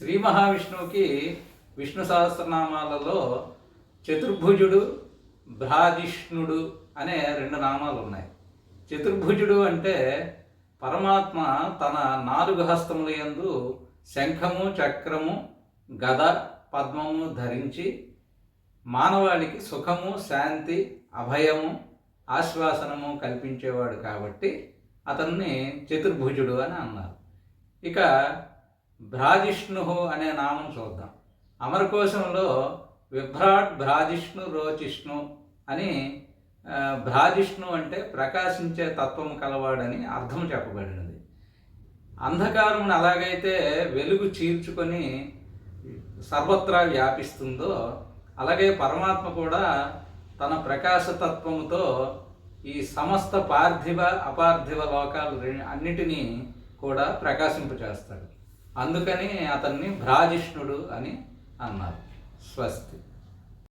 శ్రీ మహావిష్ణువుకి విష్ణు సహస్రనామాలలో చతుర్భుజుడు భ్రాజిష్ణుడు అనే రెండు నామాలు ఉన్నాయి. చతుర్భుజుడు అంటే పరమాత్మ తన నాలుగు హస్తముల యందు శంఖము చక్రము గద పద్మము ధరించి మానవాళికి సుఖము శాంతి అభయము ఆశ్వాసనము కల్పించేవాడు కాబట్టి అతన్ని చతుర్భుజుడు అని అన్నారు. ఇక భ్రాజిష్ణు అనే నామం చూద్దాం. అమరకోశంలో విభ్రాట్ భ్రాజిష్ణు రోచిష్ణు అని భ్రాజిష్ణు అంటే ప్రకాశించే తత్వం కలవాడని అర్థం చెప్పబడినది. అంధకారం ఎలాగైతే వెలుగు చీల్చుకొని సర్వత్రా వ్యాపిస్తుందో అలాగే పరమాత్మ కూడా తన ప్రకాశతత్వముతో ఈ సమస్త పార్థివ అపార్థివ లోకాలు అన్నిటినీ కూడా ప్రకాశింపచేస్తాడు. అందుకని అతన్ని భ్రాజిష్ణుడు అని అన్నారు. స్వస్తి.